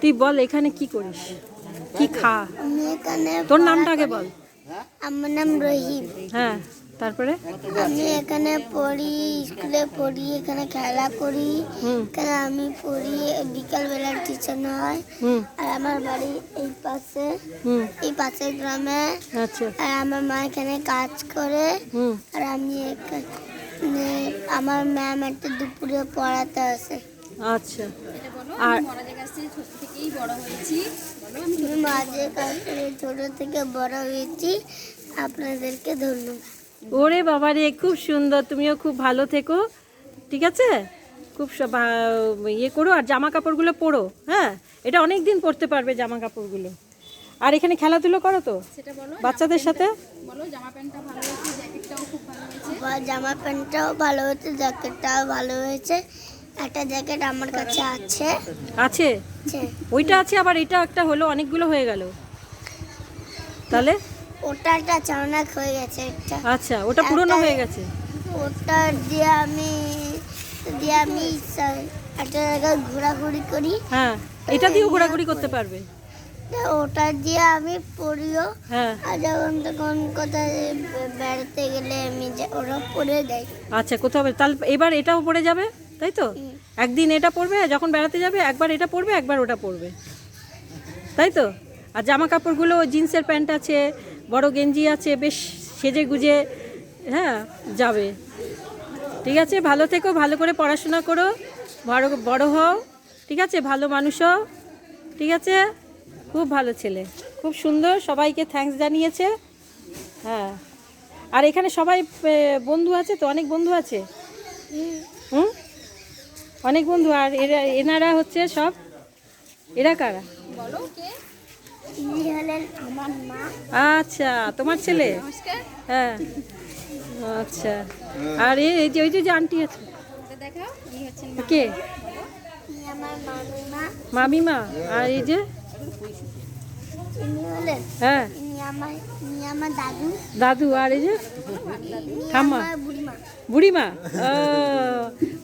তুই বল এখানে কি করিস? কি খা? তোর নামটা আগে বল। আমার নাম রহিম হ্যাঁ তারপরে? আমি এখানে পড়ি স্কুলে পড়ি এখানে খেলা করি। এখানে আমি পড়ি বিকাল বেলার টিচার হয় আর আমার বাড়ি এই পাশে এই পাশের গ্রামে। আচ্ছা। আর আমার মা এখানে কাজ করে। আর আমি এখানে আমার ম্যাম একটা দুপুরে পড়াতে আসে। আচ্ছা। আর আমি মাঝে কাজ করে ছোট থেকে বড় হয়েছি। আপনাদেরকে ধন্যবাদ। ওরে বাবা রে খুব সুন্দর তুমিও খুব ভালো থেকো ঠিক আছে? খুব স- ইয়ে করো আর জামা কাপড়গুলো পরো হ্যাঁ? এটা অনেক দিন পরতে পারবে জামা কাপড়গুলো আর এখানে খেলাধুলো করো তো? বাচ্চাদের সাথে? বা জামা প্যান্টটাও ভালো হয়েছে জ্যাকেটটাও ভালো হয়েছে। একটা জ্যাকেট আমার কাছে আছে। আছে। ওইটা আছে আবার এটা একটা হলো অনেকগুলো হয়ে গেল। তাহলে? ওটা একটা চালাক হয়ে গেছে একটা। আচ্ছা ওটা পুরনো হয়ে গেছে। ওটা দিয়ে আমি দিয়ে আমি একটা জায়গায় ঘোরাঘুরি করি। হ্যাঁ এটা দিয়েও ঘোরাঘুরি করতে পারবে। ওটা দিয়ে আমি পড়িও। হ্যাঁ। আর যখন তখন কোথায় বেড়াতে গেলে আমি ওরা পরে দেয়। আচ্ছা কোথাও তাহলে এবার এটাও পড়ে যাবে তাই তো। একদিন এটা পরবে, যখন বেড়াতে যাবে, একবার এটা পরবে, একবার ওটা পরবে। তাই তো? আর জামা কাপড়গুলো জিন্সের প্যান্ট আছে, বড় গেঞ্জি আছে, বেশ সেজে গুজে হ্যাঁ যাবে। ঠিক আছে? ভালো থেকো, ভালো করে পড়াশোনা করো, বড় বড় হও, ঠিক আছে? ভালো মানুষ হও, ঠিক আছে? খুব ভালো ছেলে। খুব সুন্দর, সবাইকে থ্যাঙ্কস জানিয়েছে। হ্যাঁ। আর এখানে সবাই বন্ধু আছে তো? অনেক বন্ধু আছে? হুম? অনেক বন্ধু আর এরা এনারা হচ্ছে সব এরা কারা? হলেন আচ্ছা তোমার ছেলে? হ্যাঁ। আচ্ছা আর এই যে ওই যে আন্টি আছে? কে? মামিমা। আর এই যে? হ্যাঁ। দাদু। দাদু আর এই যে ঠাম্মা। বুড়িমা। বুড়িমা? ও,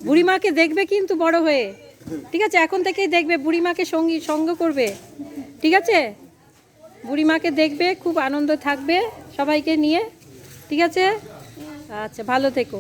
বুড়িমাকে দেখবে কিন্তু বড় হয়ে। ঠিক আছে এখন থেকেই দেখবে বুড়িমাকে সঙ্গী সঙ্গ করবে। ঠিক আছে? বুড়িমাকে দেখবে খুব আনন্দ থাকবে সবাইকে নিয়ে। ঠিক আছে? আচ্ছা ভালো থেকো।